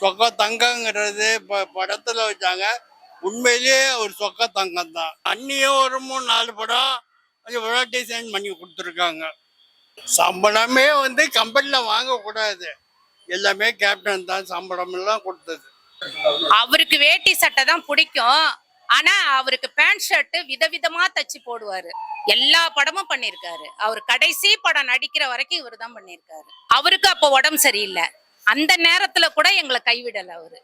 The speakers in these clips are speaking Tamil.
சொக்க தங்கங்கிறது இப்போ படத்தில் வச்சாங்க. உண்மையிலேயே ஒரு சொக்க தங்கம் தான் அன்னியும் ஒரு மூணு நாலு படம் அது டிசைன் பண்ணி கொடுத்துருக்காங்க. சம்பளமே வந்து கம்பெனியில் வாங்கக்கூடாது. எல்லாமே கேப்டன் தான் சம்பளம் எல்லாம் கொடுத்தது. அவருக்கு வேட்டி சட்டை தான் பிடிக்கும். ஆனா அவருக்கு பேண்ட் ஷர்ட் விதவிதமா தச்சு போடுவாரு. எல்லா படமும் பண்ணிருக்காரு அவர் கடைசி படம் நடிக்கிற வரைக்கும் இவர் தான் பண்ணிருக்காரு அவருக்கு அப்போ உடம்பு சரியில்லை. அந்த நேரத்துல கூட எங்களை கைவிடல அவரு.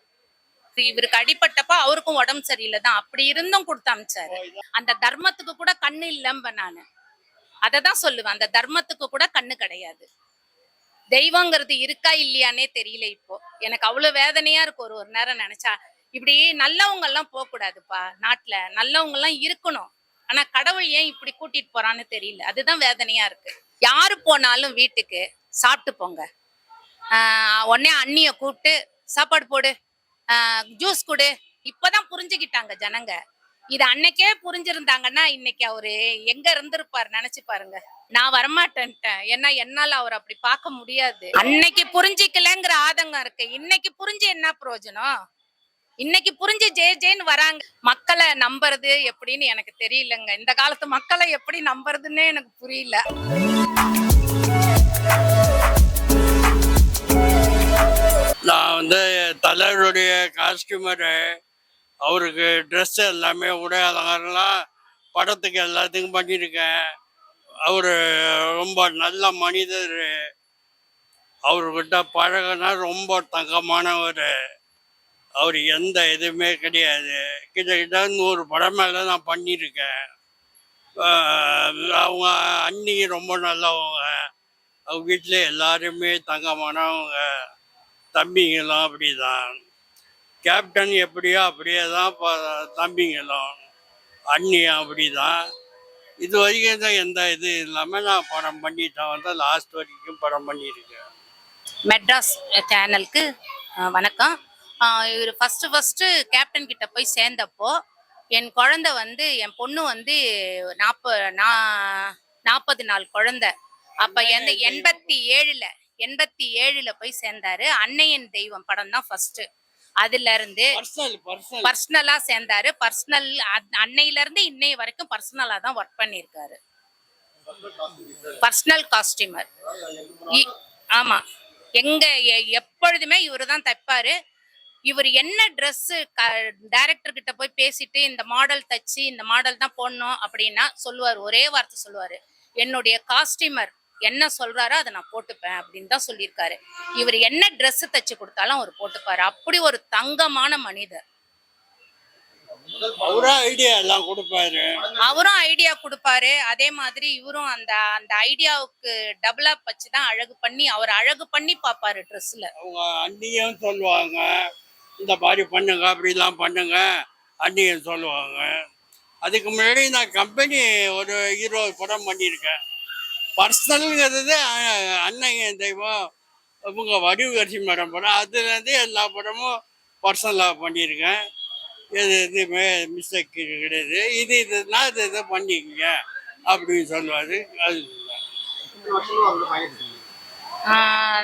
இவருக்கு அடிபட்டப்ப அவருக்கும் உடம்பு சரியில்லை தான். அப்படி இருந்தும் கொடுத்து அமிச்சாரு. அந்த தர்மத்துக்கு கூட கண்ணு இல்லம்ப நானு. அதை தான் சொல்லுவேன். அந்த தர்மத்துக்கு கூட கண்ணு கிடையாது. தெய்வங்கிறது இருக்கா இல்லையானே தெரியல இப்போ. எனக்கு அவ்வளவு வேதனையா இருக்கு. ஒரு ஒரு நேரம் நினைச்சா இப்படி நல்லவங்க எல்லாம் போக கூடாதுப்பா நாட்டுல. நல்லவங்க எல்லாம் இருக்கணும். ஆனா கடவுள் ஏன் இப்படி கூட்டிட்டு போறான்னு தெரியல. அதுதான் வேதனையா இருக்கு. யாரு போனாலும் வீட்டுக்கு சாப்பிட்டு போங்க. உடனே அண்ணிய கூப்பிட்டு சாப்பாடு போடு ஜூஸ் கொடு. இப்பதான் புரிஞ்சுக்கிட்டாங்க ஜனங்க. இது அன்னைக்கே புரிஞ்சிருந்தாங்கன்னா இன்னைக்கு அவரு எங்க இருந்திருப்பாரு நினைச்சு பாருங்க. நான் வரமாட்டேன்ட்டேன். ஏன்னா என்னால அவர் அப்படி பார்க்க முடியாது. அன்னைக்கு புரிஞ்சிக்கலங்கிற ஆதங்கம் இருக்கு. இன்னைக்கு புரிஞ்சு என்ன பிரயோஜனம்? இன்னைக்கு புரிஞ்சு ஜே ஜேன்னு வராங்க. மக்களை நம்புறது எப்படின்னு எனக்கு தெரியலங்க. இந்த காலத்து மக்களை எப்படி நம்புறதுன்னே எனக்கு புரியல. நான் வந்து தலைவருடைய காஸ்டியூமரு அவருக்கு ட்ரெஸ் எல்லாமே உடை அலங்காரம்லாம் படத்துக்கு எல்லாத்துக்கும் பண்ணியிருக்கேன். அவர் ரொம்ப நல்ல மனிதர். அவர்கிட்ட பழகினா ரொம்ப தங்கமானவர். அவர் எந்த இதுவுமே கிடையாது. கிட்டத்தட்ட நூறு படம் மேலே நான் பண்ணியிருக்கேன். அவங்க அண்ணி ரொம்ப நல்லவங்க. அவங்க வீட்டில் எல்லாருமே தங்கமானவங்க. தம்பிங்களும் அப்படிதான். கேப்டன் எப்படியோ அப்படியே தான் தம்பிங்களும். அண்ணியும் அப்படிதான். இது வரைக்கும் தான் எந்த இது இல்லாமல் நான் படம் பண்ணிட்டேன் வந்து லாஸ்ட் வரைக்கும் படம் பண்ணியிருக்கேன். மெட்ராஸ் சேனலுக்கு வணக்கம். இவர் ஃபர்ஸ்ட் ஃபர்ஸ்ட் கேப்டன் கிட்ட போய் சேர்ந்தப்போ என் குழந்தை வந்து என் பொண்ணு வந்து நாற்பது நாற்பது நாள் குழந்தை. அப்ப எந்த எண்பத்தி ஏழுல எண்பத்தி ஏழுல போய் சேர்ந்தாரு. அன்னையன் தெய்வம் படம் தான் ஃபர்ஸ்ட் அதுல இருந்து பர்சனல் சேர்ந்தாரு. பர்சனல் அன்னையில இருந்து இன்னைய வரைக்கும் பர்சனலா தான் ஒர்க் பண்ணியிருக்காரு. பர்சனல் காஸ்டியூமர் ஆமா. எங்க எப்பொழுதுமே இவரு தான் தைப்பாரு. இவர் என்ன Dress டைரக்டர் கிட்ட போய் பேசிட்டு இந்த மாடல் தச்சு இந்த மாடல் தான் போடணும் அப்படின்னா சொல்லுவார். ஒரே வார்த்தை சொல்லுவாரு. என்னுடைய காஸ்டியூமர் என்ன சொல்றாரோ அதை நான் போட்டுப்பேன் அப்படின்னு தான் சொல்லியிருக்காரு. இவர் என்ன Dress தச்சு கொடுத்தாலும் அவர் போட்டுப்பாரு. அப்படி ஒரு தங்கமான மனிதர். அவரா ஐடியா எல்லாம் கொடுப்பாரு. அவரும் ஐடியா கொடுப்பாரு. அதே மாதிரி இவரும் அந்த அந்த ஐடியாவுக்கு டெவலப் வச்சு தான் அழகு பண்ணி அவர் அழகு பண்ணி பார்ப்பாரு ட்ரெஸ்ல அவங்க அண்ணியும் சொல்லுவாங்க இந்த மாதிரி பண்ணுங்க அப்படிலாம் பண்ணுங்க அண்ணியும் சொல்லுவாங்க. அதுக்கு முன்னாடி நான் கம்பெனி ஒரு இருபது படம் பண்ணியிருக்கேன். பர்சனலுங்கிறது அண்ணன் தெய்வம். இவங்க வடிவகரிசி மேடம் படம் அதுலேருந்து எல்லா படமும் பர்சனலாக பண்ணியிருக்கேன். எது எதுவுமே மிஸ்டேக் கிடையாது. இது இதுனா இது இதை பண்ணிக்கங்க அப்படின்னு சொல்லுவார். அது.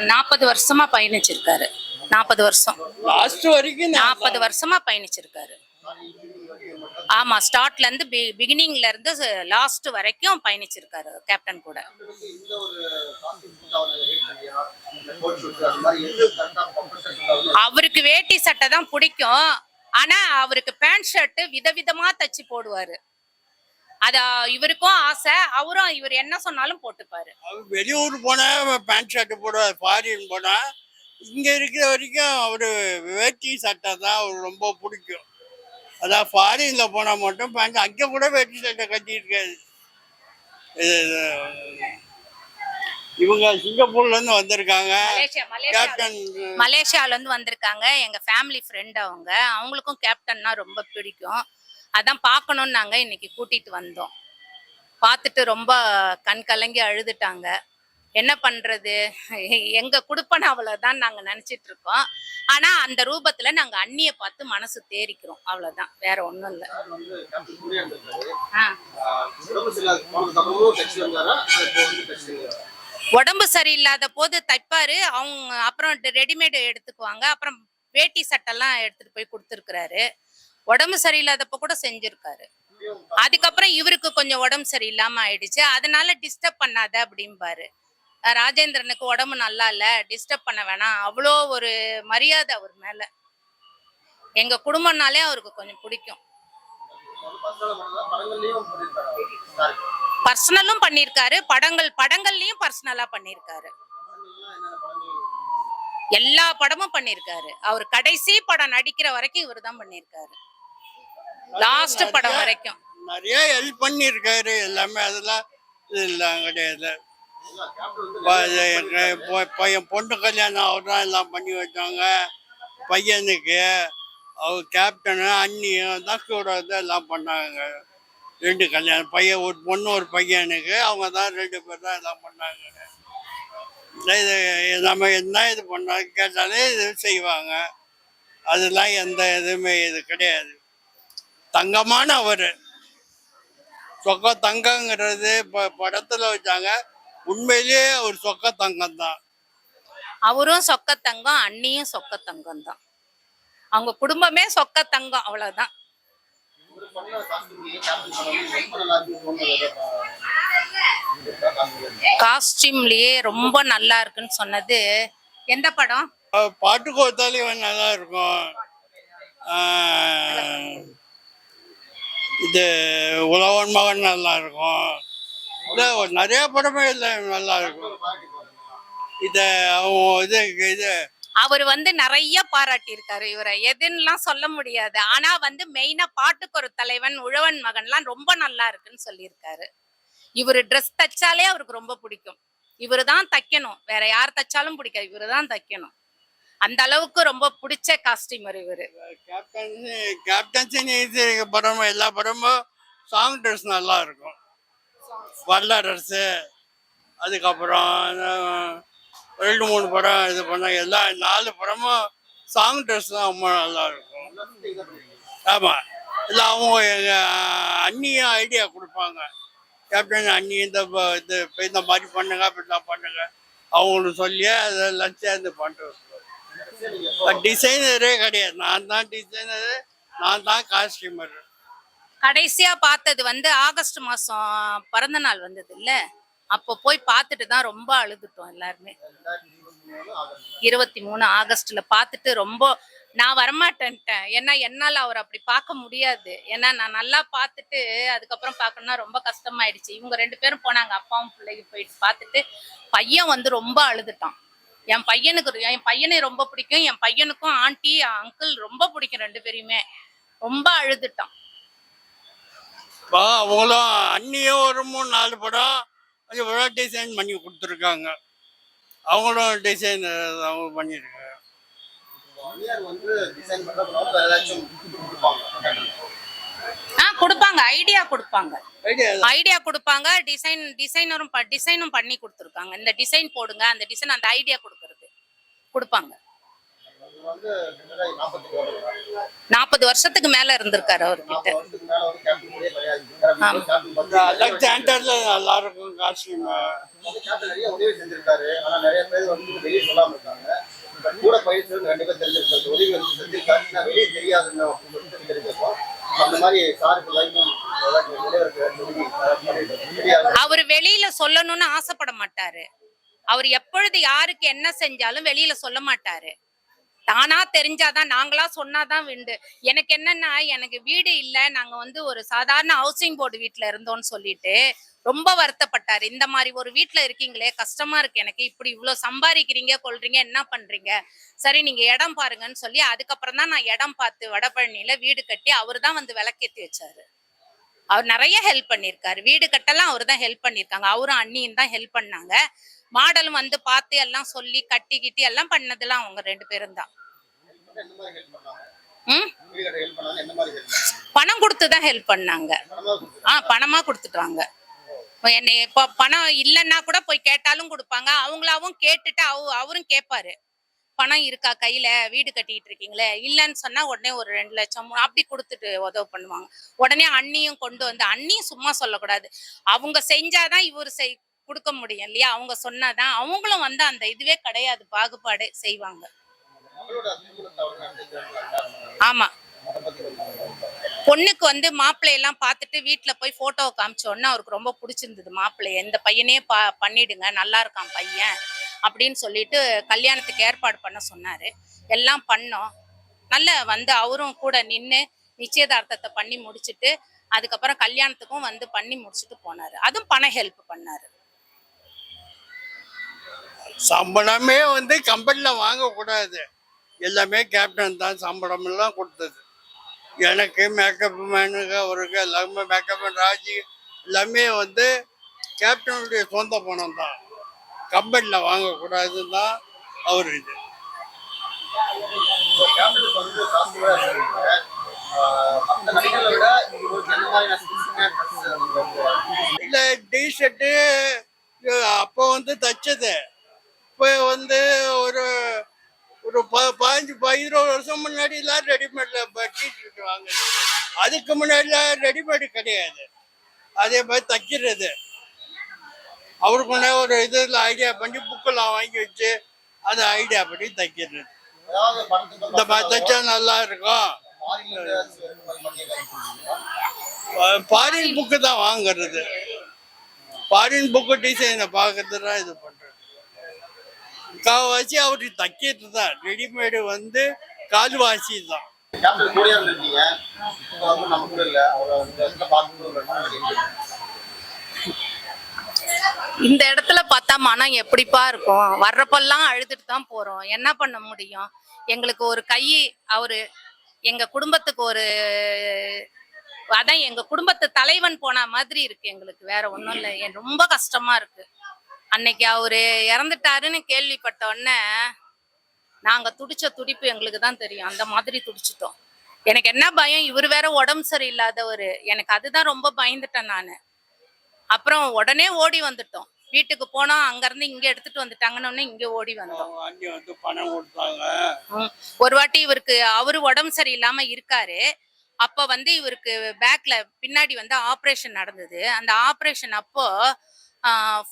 நாற்பது வருஷமா பயணிச்சிருக்காரு. நாற்பது வருஷம். லாஸ்ட் வரைக்கும் நாற்பது வருஷமா பயணிச்சிருக்காரு. ஆமா ஸ்டார்ட்ல இருந்து பிகினிங்ல இருந்து லாஸ்ட் வரைக்கும் பயணிச்சிருக்காரு கேப்டன் கூட. அவருக்கு வேட்டி சட்டை தான் பிடிக்கும். ஆனா அவருக்கு பேண்ட் ஷர்ட் விதவிதமா தச்சு போடுவாரு. அத இவருக்கும் ஆசை. அவரும் இவர் என்ன சொன்னாலும் போட்டுப்பாரு. அவர் வெளியூர் போனா பேண்ட் ஷர்ட் போடுவார் ஃபாரின் போனா. இங்க இருக்கிற வரைக்கும் அவரு வேட்டி சட்டை தான் அவர் ரொம்ப பிடிக்கும். அதான் ஃபாரின்ல போனா மட்டும் பேண்ட் அங்க கூட வேட்டி சட்டை இது, இவங்க சிங்கப்பூர்ல இருந்து வந்திருக்காங்க. கேப்டன் மலேசியால இருந்து வந்திருக்காங்க. எங்க ஃபேமிலி ஃப்ரெண்ட் அவங்க. அவங்களுக்கும் கேப்டன்னா ரொம்ப பிடிக்கும். அதான் பார்க்கணும்னு நாங்க இன்னைக்கு கூட்டிட்டு வந்தோம். பார்த்துட்டு ரொம்ப கண் கலங்கி அழுதுட்டாங்க. என்ன பண்றது? எங்க குடுப்பன அவ்வளவுதான் நாங்க நினைச்சிட்டு இருக்கோம் ஆனா அந்த ரூபத்துல நாங்க அண்ணிய பார்த்து மனசு தேறிக்கிறோம். அவ்வளவுதான். வேற ஒண்ணும் இல்ல. ஆ. உடம்பு சரியில்லாத போது தைப்பாரு. அவங்க அப்புறம் ரெடிமேடு எடுத்துக்குவாங்க. அப்புறம் வேட்டி சட்டெல்லாம் எடுத்துட்டு போய் கொடுத்துருக்கிறாரு. உடம்பு சரியில்லாதப்ப கூட செஞ்சிருக்காரு. அதுக்கப்புறம் இவருக்கு கொஞ்சம் உடம்பு சரியில்லாம ஆயிடுச்சு. அதனால டிஸ்டர்ப் பண்ணாத அப்படிம்பாரு. ராஜேந்திரனுக்கு உடம்பு நல்லா இல்ல டிஸ்டர்ப் பண்ண வேணாம். அவ்வளோ ஒரு மரியாதை அவர் மேல. எங்க குடும்பம்னாலே அவருக்கு கொஞ்சம் பிடிக்கும். பர்சனலும் பண்ணியிருக்காரு படங்கள் படங்கள்லயும் பர்சனலா பண்ணியிருக்காரு எல்லா படமும் பண்ணியிருக்காரு அவர் கடைசி படம் நடிக்கிற வரைக்கும் இவர் தான் பண்ணியிருக்காரு லாஸ்ட் படம் வரைக்கும். நிறைய ஹெல்ப் பண்ணியிருக்காரு எல்லாமே அதெல்லாம் கிடையாது. ப- பையன் பொண்ணு கல்யாணம் அவர் தான் எல்லாம் பண்ணி வச்சாங்க. பையனுக்கு அவர் கேப்டனு அண்ணியும் தான் கூட எல்லாம் பண்ணாங்க. ரெண்டு கல்யாணம் பையன் ஒரு பொண்ணு ஒரு பையனுக்கு அவங்க தான் ரெண்டு பேர் தான் எல்லாம் பண்ணாங்க. இது நம்ம என்ன இது பண்ண கேட்டாலே இது செய்வாங்க. அதெல்லாம் எந்த இதுவுமே இது கிடையாது. தங்கமான அவர். சொக்க தங்கங்கிறது இப்போ படத்தில் வச்சாங்க. உண்மையிலேயே ஒரு சொக்க தங்கம் தான் அவரும் சொக்க தங்கம் அண்ணியும் சொக்க தங்கம் தான் அவங்க குடும்பமே சொக்க தங்கம் அவ்வளவுதான். காஸ்டியூம்லயே ரொம்ப நல்லா இருக்குன்னு சொன்னது. எந்த படம்? பாட்டு கோத்தாலையும் நல்லா இருக்கும். இது உழவன் மகன் நல்லா இருக்கும். இல்லை நிறைய படமே இல்லை நல்லா இருக்கும். இது இது இது. அவர் வந்து நிறைய பாராட்டி இருக்காரு இவரை. எதுன்னுலாம் சொல்ல முடியாது. ஆனா வந்து மெயினா பாட்டுக்கு ஒரு தலைவன் உழவன் மகன்லாம் ரொம்ப நல்லா இருக்குன்னு சொல்லியிருக்காரு. இவர் ட்ரெஸ் தச்சாலே அவருக்கு ரொம்ப பிடிக்கும். இவரு தான் தைக்கணும். வேற யார் தச்சாலும் பிடிக்காது. இவரு தான் தைக்கணும். அந்த அளவுக்கு ரொம்ப பிடிச்ச காஸ்டியூமர் இவரு. கேப்டன் படம் எல்லா படமும் சாங் ட்ரெஸ் நல்லா இருக்கும். வரலாறு அதுக்கப்புறம் ரெண்டு மூணு படம் இது பண்ண எல்லா நாலு படமும் சாங் ட்ரெஸ் தான் ரொம்ப நல்லா இருக்கும். ஆமாம் இல்லை அவங்க எங்கள் அண்ணியும் ஐடியா கொடுப்பாங்க. கேப்டன் அண்ணி இந்த இது இந்த மாதிரி பண்ணுங்க அப்படிலாம் பண்ணுங்க. அவங்களுக்கு சொல்லி அதெல்லாம் சேர்ந்து பண்ணுறது டிசைனரே கிடையாது. நான் தான் டிசைனரு நான் தான் காஸ்டியூமரு கடைசியா பார்த்தது வந்து ஆகஸ்ட் மாசம் பிறந்த நாள் வந்தது இல்ல அப்போ போய் பார்த்துட்டு தான் ரொம்ப அழுதுட்டோம் எல்லாருமே. இருபத்தி மூணு ஆகஸ்ட்ல பார்த்துட்டு ரொம்ப நான் வரமாட்டேன்ட்டேன். ஏன்னா என்னால அவர் அப்படி பார்க்க முடியாது. ஏன்னா நான் நல்லா பார்த்துட்டு அதுக்கப்புறம் பார்க்கணும்னா ரொம்ப கஷ்டமாயிடுச்சு. இவங்க ரெண்டு பேரும் போனாங்க. அப்பாவும் பிள்ளைக்கு போயிட்டு பார்த்துட்டு பையன் வந்து ரொம்ப அழுதுட்டான். என் பையனுக்கு என் பையனை ரொம்ப பிடிக்கும். என் பையனுக்கும் ஆண்டி அங்கிள் ரொம்ப பிடிக்கும் ரெண்டு பேரையுமே. ரொம்ப அழுதுட்டான். இப்போ அவங்களும் அண்ணியும் ஒரு மூணு நாலு படம் கொஞ்சம் படம் டிசைன் பண்ணி கொடுத்துருக்காங்க. அவங்களும் டிசைன் அவங்க பண்ணியிருக்காங்க. ஆ கொடுப்பாங்க. ஐடியா கொடுப்பாங்க. ஐடியா ஐடியா கொடுப்பாங்க. டிசைன் டிசைனரும் டிசைனும் பண்ணி கொடுத்துருக்காங்க. இந்த டிசைன் போடுங்க. அந்த டிசைன் அந்த ஐடியா கொடுக்கறது. கொடுப்பாங்க. நாற்பது வருஷத்துக்கு மேல இருந்திருக்காரு அவர்கிட்ட. அலெக்சாண்டர்ல நல்லா இருக்கும் கூட பயிற்சி தெரிஞ்சிருக்காரு உதவி செஞ்சிருக்காரு வெளியே தெரியாதுன்னு அவர் வெளியில சொல்லணும்னு ஆசைப்பட மாட்டாரு. அவர் எப்பொழுது யாருக்கு என்ன செஞ்சாலும் வெளியில சொல்ல மாட்டாரு. தானா தெரிஞ்சாதான் நாங்களா சொன்னாதான் விண்டு. எனக்கு என்னன்னா எனக்கு வீடு இல்ல நாங்க வந்து ஒரு சாதாரண ஹவுசிங் போர்டு வீட்ல இருந்தோம்னு சொல்லிட்டு ரொம்ப வருத்தப்பட்டாரு. இந்த மாதிரி ஒரு வீட்ல இருக்கீங்களே கஷ்டமா இருக்கு எனக்கு. இப்படி இவ்வளவு சம்பாதிக்கிறீங்க கொள்றீங்க என்ன பண்றீங்க? சரி நீங்க இடம் பாருங்கன்னு சொல்லி அதுக்கப்புறம் தான் நான் இடம் பார்த்து வடபழனியில வீடு கட்டி அவரு தான் வந்து விளக்கேத்தி வச்சாரு. அவர் நிறைய ஹெல்ப் பண்ணியிருக்காரு. வீடு கட்டெல்லாம் அவர் தான் ஹெல்ப் பண்ணியிருக்காங்க. அவரும் அண்ணியும் தான் ஹெல்ப் பண்ணாங்க. மாடலும் வந்து பார்த்து எல்லாம் சொல்லி கட்டி கிட்டி எல்லாம் பண்ணதெல்லாம் அவங்க ரெண்டு பேரும் தான். ஹெல்ப் பண்ணாங்க பணம் கொடுத்து தான் ஹெல்ப் பண்ணாங்க. பணமா ஆ பணமா கொடுத்துட்டாங்க. என்னை இப்போ பணம் இல்லைன்னா கூட போய் கேட்டாலும் கொடுப்பாங்க. அவங்களாவும் கேட்டுட்டு அவ அவரும் கேட்பாரு. பணம் இருக்கா கையில? வீடு கட்டிட்டு இருக்கீங்களே? இல்லைன்னு சொன்னா உடனே ஒரு ரெண்டு லட்சம் அப்படி கொடுத்துட்டு உதவி பண்ணுவாங்க. உடனே அண்ணியும் கொண்டு வந்து அண்ணியும் சும்மா சொல்லக்கூடாது. அவங்க செஞ்சாதான் இவர் செய் கொடுக்க முடியும் இல்லையா? அவங்க சொன்னாதான் அவங்களும் வந்து அந்த இதுவே கிடையாது பாகுபாடு செய்வாங்க. ஆமா. பொண்ணுக்கு வந்து மாப்பிள்ளை எல்லாம் பார்த்துட்டு வீட்டில் போய் ஃபோட்டோவை காமிச்ச உடனே அவருக்கு ரொம்ப பிடிச்சிருந்தது மாப்பிள்ளைய. இந்த பையனே பா பண்ணிடுங்க நல்லா இருக்கான் பையன் அப்படின்னு சொல்லிட்டு கல்யாணத்துக்கு ஏற்பாடு பண்ண சொன்னார். எல்லாம் பண்ணோம். நல்ல வந்து அவரும் கூட நின்று நிச்சயதார்த்தத்தை பண்ணி முடிச்சுட்டு அதுக்கப்புறம் கல்யாணத்துக்கும் வந்து பண்ணி முடிச்சுட்டு போனார். அதுவும் பண ஹெல்ப் பண்ணார். சம்பளமே வந்து கம்பெனியில் வாங்கக்கூடாது. எல்லாமே கேப்டன் தான் சம்பளம் எல்லாம் கொடுத்தது. எனக்கு மேக்கப் மேனுக்கு அவருக்கு எல்லாமே மேக்கப் ராஜி எல்லாமே வந்து கேப்டனுடைய சொந்த பணம் தான். கம்பெனியில் வாங்கக்கூடாதுன்னு தான் அவர் இது. இல்லை டிஷர்ட்டு அப்போ வந்து தச்சது. இப்போ வந்து ஒரு ஒரு ப பதினஞ்சு ப- இருபது வருஷம் முன்னாடிலாம் ரெடிமேடில் டிஷர்ட் வாங்குது அதுக்கு முன்னாடிலாம் ரெடிமேடு கிடையாது. அதே மாதிரி தைக்கிறது. அவருக்குள்ள ஒரு இதில் ஐடியா பண்ணி புக்கெல்லாம் வாங்கி வச்சு அதை ஐடியா பண்ணி தைக்கிறது. இந்த மாதிரி தைச்சா நல்லா இருக்கும். ஃபாரின் புக்கு தான் வாங்குறது. ஃபாரின் புக்கு டிசைனை பார்க்கறது தான் இது பண்ணுறது காவாசி அவரு தைக்கிறது தான் ரெடிமேடு வந்து கால்வாசி தான் இந்த இடத்துல பார்க்கும்போது இந்த இடத்துல பார்த்தா மனம் எப்படிப்பா இருக்கும்? வர்றப்பெல்லாம் அழுதுட்டு தான் போறோம். என்ன பண்ண முடியும்? எங்களுக்கு ஒரு கை அவரு எங்க குடும்பத்துக்கு ஒரு அதான் எங்க குடும்பத்து தலைவன் போன மாதிரி இருக்கு எங்களுக்கு. வேற ஒண்ணும் இல்லை. ரொம்ப கஷ்டமா இருக்கு. அன்னைக்கு அவரு இறந்துட்டாருன்னு கேள்விப்பட்ட உடனே நாங்க துடிச்ச துடிப்பு எங்களுக்கு தான் தெரியும். அந்த மாதிரி துடிச்சிட்டோம். எனக்கு என்ன பயம்? இவர் வேற உடம்பு சரியில்லாதவர். எனக்கு அதுதான் ரொம்ப பயந்துட்டேன் நான். அப்புறம் உடனே ஓடி வந்துட்டோம். வீட்டுக்கு போனோம் அங்க இருந்து இங்க எடுத்துட்டு வந்துட்டாங்கன்னு இங்க ஓடி வந்தோம். ஒரு வாட்டி இவருக்கு அவரு உடம்பு சரியில்லாம இருக்காரு. அப்ப வந்து இவருக்கு பேக்ல பின்னாடி வந்து ஆப்ரேஷன் நடந்தது. அந்த ஆப்ரேஷன் அப்போ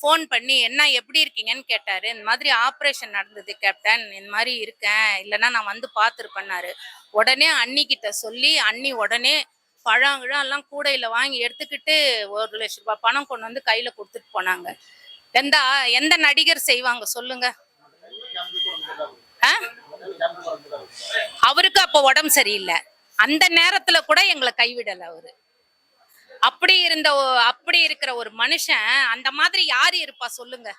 ஃபோன் பண்ணி என்ன எப்படி இருக்கீங்கன்னு கேட்டாரு. இந்த மாதிரி ஆப்ரேஷன் நடந்தது கேப்டன் இந்த மாதிரி இருக்கேன். இல்லைன்னா நான் வந்து பார்த்துருப்பேன்னாரு உடனே அன்னிக்கிட்ட சொல்லி அண்ணி உடனே பழம் கிழம் எல்லாம் கூடையில் வாங்கி எடுத்துக்கிட்டு ஒரு லட்ச ரூபாய் பணம் கொண்டு வந்து கையில் கொடுத்துட்டு போனாங்க. எந்த எந்த நடிகர் செய்வாங்க சொல்லுங்க. ஆ? அவருக்கு அப்போ உடம்பு சரியில்லை. அந்த நேரத்தில் கூட எங்களை கைவிடலை அவரு. அப்படி இருந்த அப்படி இருக்கிற ஒரு மனுஷன் அந்த மாதிரி யாரு இருப்பா சொல்லுங்க.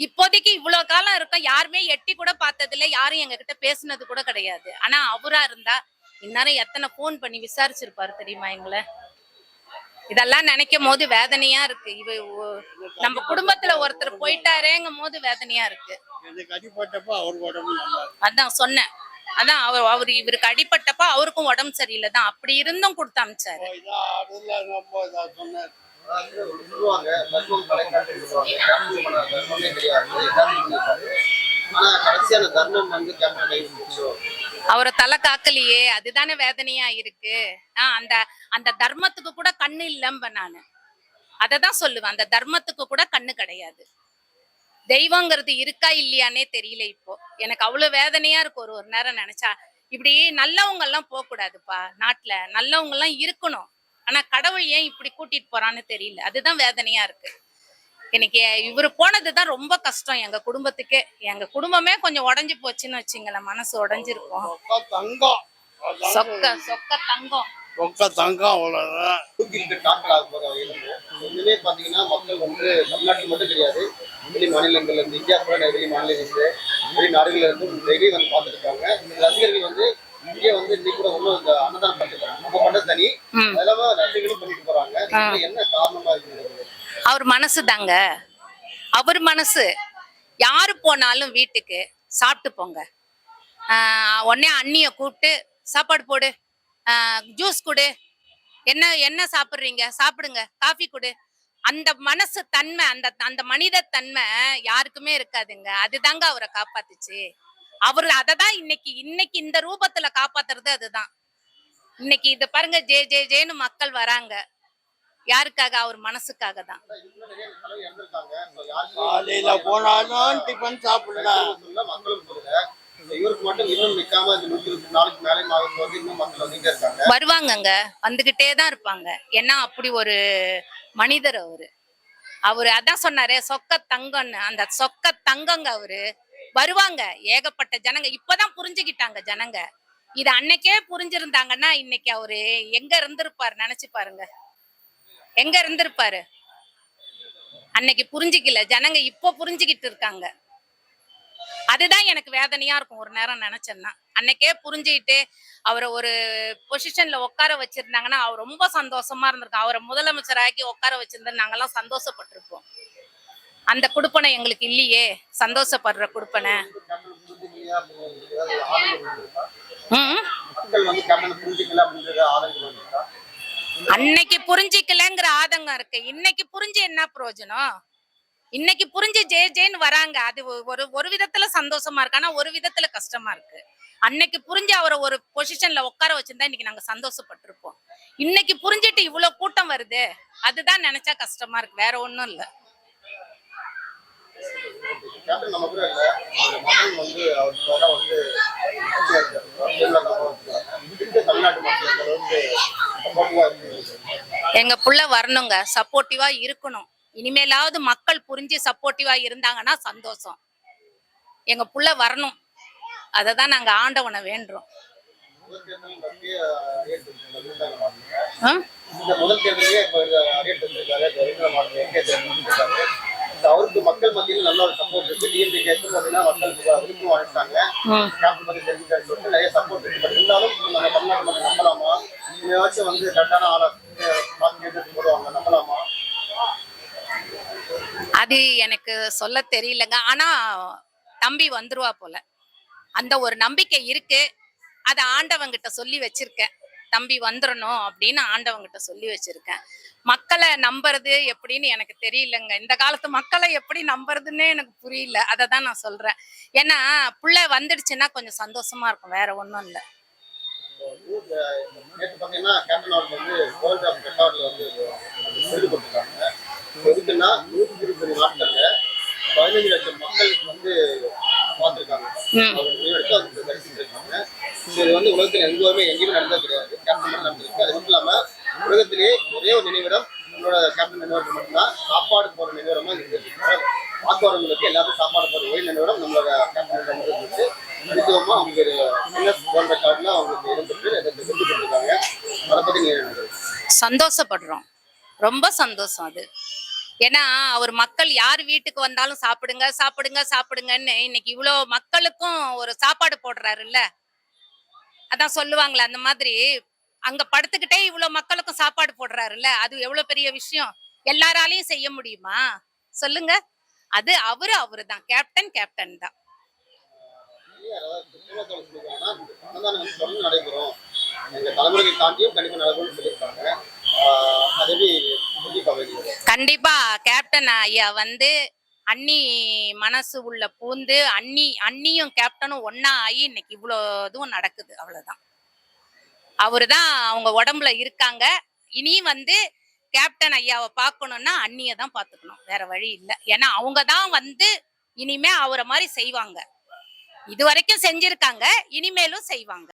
இப்போதைக்கு இவ்வளவு காலம் இருக்கும் யாருமே எட்டி கூட பார்த்தது இல்ல யாரும் எங்க கிட்ட பேசுனது கூட கிடையாது. ஆனா அவரா இருந்தா இந்நேரம் எத்தனை ஃபோன் பண்ணி விசாரிச்சிருப்பாரு தெரியுமா எங்களை? இதெல்லாம் நினைக்கும் போது வேதனையா இருக்கு. இவ நம்ம குடும்பத்துல ஒருத்தர் போயிட்டாரேங்கும் போது வேதனையா இருக்கு. அதான் சொன்னேன். அதான் அவர் அவர் இவருக்கு அடிபட்டப்ப அவருக்கும் உடம்பு சரியில்லை. தான் அப்படி இருந்தும் கொடுத்து அமிச்சாரு. அவரை தலை காக்கலையே அதுதானே வேதனையா இருக்கு. ஆஹ் அந்த அந்த தர்மத்துக்கு கூட கண்ணு இல்லம்ப நானு. அததான் சொல்லுவேன். அந்த தர்மத்துக்கு கூட கண்ணு கிடையாது. தெய்வங்கிறது இருக்கா இல்லையானே தெரியல இப்போ. எனக்கு அவ்வளவு வேதனையா இருக்கு ஒரு ஒரு நேரம் நினைச்சா. இப்படி நல்லவங்க எல்லாம் போக கூடாதுப்பா நாட்டுல. நல்லவங்க எல்லாம் இருக்கணும். ஆனா கடவுள் ஏன் இப்படி கூட்டிட்டு போறான்னு தெரியல. அதுதான் வேதனையா இருக்கு. எனக்கு இவர் போனதுதான் ரொம்ப கஷ்டம். எங்க குடும்பத்துக்கே. எங்க குடும்பமே கொஞ்சம் உடைஞ்சு போச்சுன்னு வச்சுங்களேன். மனசு உடைஞ்சிருக்கும். சொக்க தங்கம். சொக்க சொக்க தங்கம். சொக்க தங்கம் டாக்டர் ஆக போற இன்னுமே பாத்தீங்கன்னா மக்கள் வந்து தமிழ்நாட்டில் மட்டும் கிடையாது. வெளி மாநிலங்கள்ல இருந்து இந்தியா கூட வெளி மாநிலம் இருந்து வெளி நாடுகள்ல இருந்து டெய்லி வந்து இந்த ரசிகர்கள் வந்து இங்கே வந்து இன்னைக்கு கூட ஒன்றும் இந்த அன்னதானம் பண்ணிட்டு நம்ம பண்றது தனி. அதெல்லாம் ரசிகர்களும் பண்ணிட்டு போறாங்க. இதுல என்ன காரணமா இருக்கு அவர் மனசு தாங்க. அவர் மனசு. யாரு போனாலும் வீட்டுக்கு சாப்பிட்டு போங்க. உடனே அண்ணிய கூப்பிட்டு சாப்பாடு போடு. ஜூஸ் கொடு. என்ன என்ன சாப்பிடுறீங்க? சாப்பிடுங்க. காஃபி கொடு. அந்த மனசு தன்மை அந்த அந்த மனித தன்மை யாருக்குமே இருக்காதுங்க. அதுதாங்க அவரை காப்பாத்துச்சு. அவர் அதை தான் இன்னைக்கு இன்னைக்கு இந்த ரூபத்துல காப்பாத்துறது அதுதான். இன்னைக்கு இது பாருங்க ஜே ஜே ஜேன்னு மக்கள் வராங்க. யாருக்காக? அவர் மனசுக்காக தான் காலையில் போனாலும் டிஃபன் சாப்பிடலாம் வருவாங்கங்க. வந்துகிட்டே தான் இருப்பாங்க. ஏன்னா அப்படி ஒரு மனிதர் அவரு. அவரு அதான் சொன்னாரு சொக்க தங்கம்னு. அந்த சொக்க தங்கங்க அவரு. வருவாங்க ஏகப்பட்ட ஜனங்க. இப்பதான் புரிஞ்சுக்கிட்டாங்க ஜனங்க. இது அன்னைக்கே புரிஞ்சிருந்தாங்கன்னா இன்னைக்கு அவரு எங்க இருந்திருப்பாரு நினைச்சு பாருங்க. எங்க இருந்திருப்பாரு? அன்னைக்கு புரிஞ்சுக்கல. ஜனங்க இப்போ புரிஞ்சுக்கிட்டு இருக்காங்க. அதுதான் எனக்கு வேதனையா இருக்கும் ஒரு நேரம் நினைச்சேன்னா. அன்னைக்கே புரிஞ்சுக்கிட்டு அவரை ஒரு பொசிஷன்ல உட்கார வச்சிருந்தாங்கன்னா அவர் ரொம்ப சந்தோஷமா இருந்திருக்கும். அவரை முதலமைச்சராக்கி உட்கார வச்சிருந்தா நாங்கெல்லாம் சந்தோஷப்பட்டிருப்போம். அந்த குடுப்பனை எங்களுக்கு இல்லையே. சந்தோஷப்படுற குடுப்பனை. ம். அன்னைக்கு புரிஞ்சிக்கலங்கிற ஆதங்கம் இருக்கு. இன்னைக்கு புரிஞ்சு என்ன பிரயோஜனம்? இன்னைக்கு புரிஞ்சு ஜே ஜேன்னு வராங்க. அது ஒரு ஒரு விதத்துல சந்தோஷமா இருக்கு. ஆனா ஒரு விதத்துல கஷ்டமா இருக்கு. அன்னைக்கு புரிஞ்சு அவரை ஒரு பொசிஷன்ல உட்கார வச்சிருந்தா இன்னைக்கு நாங்க சந்தோஷப்பட்டிருப்போம். இன்னைக்கு புரிஞ்சுட்டு இவ்வளவு கூட்டம் வருது. அதுதான் நினைச்சா கஷ்டமா இருக்கு. வேற ஒண்ணும் இல்ல. எங்க புள்ள வரணுங்க. சப்போர்ட்டிவா இருக்கணும். இனிமேலாவது மக்கள் புரிஞ்சு சப்போர்ட்டிவா இருந்தாங்கன்னா சந்தோஷம். எங்க புள்ள வரணும். அதை தான் நாங்க ஆண்டவனை வேண்டுறோம். அவருக்கு மக்கள் மத்தியில் நல்ல ஒரு சப்போர்ட் இருக்கு. டிஎம்பி கேட்டு பார்த்தீங்கன்னா மக்கள் விருப்பம் அழைச்சாங்க ம். கேப்டன் பத்தி தெரிஞ்சுக்கான்னு சொல்லிட்டு நிறைய சப்போர்ட் இருக்கு. பட் இருந்தாலும் நம்ம தமிழ்நாட்டு மக்கள் நம்பலாமா? இனிமேவாச்சும் வந்து கரெக்டான ஆளை பார்த்து கேட்டு போடுவாங்க. நம்பலாமா? அது எனக்கு சொல்ல தெரியலங்க. ஆனா தம்பி வந்துருவா போல. அந்த ஒரு நம்பிக்கை இருக்கு. அதை ஆண்டவங்கிட்ட சொல்லி வச்சிருக்கேன். தம்பி வந்துடணும் அப்படின்னு ஆண்டவங்கிட்ட சொல்லி வச்சிருக்கேன். மக்களை நம்புறது எப்படின்னு எனக்கு தெரியலங்க. இந்த காலத்து மக்களை எப்படி நம்புறதுன்னே எனக்கு புரியல. அதை தான் நான் சொல்றேன். ஏன்னா புள்ள வந்துடுச்சுன்னா கொஞ்சம் சந்தோஷமா இருக்கும். வேற ஒன்றும் இல்லை. நேற்று பார்த்தீங்கன்னா கேப்டன் வந்து வேர்ல்ட் ஆஃப் ரெக்கார்டில் வந்து விருது கொடுத்துருக்காங்க. எதுக்குன்னா நூற்றி இருபது நாட்கள்ல பதினஞ்சு லட்சம் மக்களுக்கு வந்து பார்த்துருக்காங்க. இது வந்து உலகத்தில் எங்கேயுமே எங்கேயுமே நடந்தது கிடையாது. கேப்டன் நடந்திருக்கு அது மட்டும் இல்லாம உலகத்திலேயே ஒரே ஒரு நினைவிடம் நம்மளோட கேப்டன் நினைவிடம் மட்டும்தான் சாப்பாடு போற நினைவிடமா இருக்கு. வாக்குவரங்களுக்கு எல்லாருக்கும் சாப்பாடு போற ஒரே நினைவிடம் நம்மளோட கேப்டன் நினைவிடம் இருந்துச்சு ரெக்கார்ட்ல அவங்களுக்கு இடம் பெற்று அதை விருது கொடுத்துருக்காங்க அதை பத்தி நீங்க என்ன நினைக்கிறீங்க? சந்தோஷப்படுறோம். ரொம்ப சந்தோஷம் அது. ஏன்னா அவர் மக்கள் யார் வீட்டுக்கு வந்தாலும் சாப்பிடுங்க சாப்பிடுங்க சாப்பிடுங்கன்னு இன்னைக்கு இவ்வளோ மக்களுக்கும் ஒரு சாப்பாடு போடுறாருல்ல. அதான் சொல்லுவாங்களே அந்த மாதிரி அங்க படுத்துக்கிட்டே இவ்வளோ மக்களுக்கும் சாப்பாடு போடுறாருல்ல. அது எவ்வளவு பெரிய விஷயம்? எல்லாராலையும் செய்ய முடியுமா? சொல்லுங்க. அது அவரு அவரு தான் கேப்டன் கேப்டன் தான். இல்லையா, தாண்டியும் கண்டிப்பா நடக்கும்னு சொல்லியிருக்காங்க. கண்டிப்பா கேப்டன் ஐயா வந்து அண்ணி மனசு உள்ள பூந்து அண்ணி அண்ணியும் கேப்டனும் ஒன்னா ஆகி இன்னைக்கு இவ்வளோ இதுவும் நடக்குது அவ்வளவுதான். அவரு தான் அவங்க உடம்புல இருக்காங்க. இனி வந்து கேப்டன் ஐயாவை பார்க்கணும்னா அண்ணியை தான் பார்த்துக்கணும். வேற வழி இல்லை. ஏன்னா அவங்க தான் வந்து இனிமே அவரை மாதிரி செய்வாங்க. இது வரைக்கும் செஞ்சிருக்காங்க இனிமேலும் செய்வாங்க.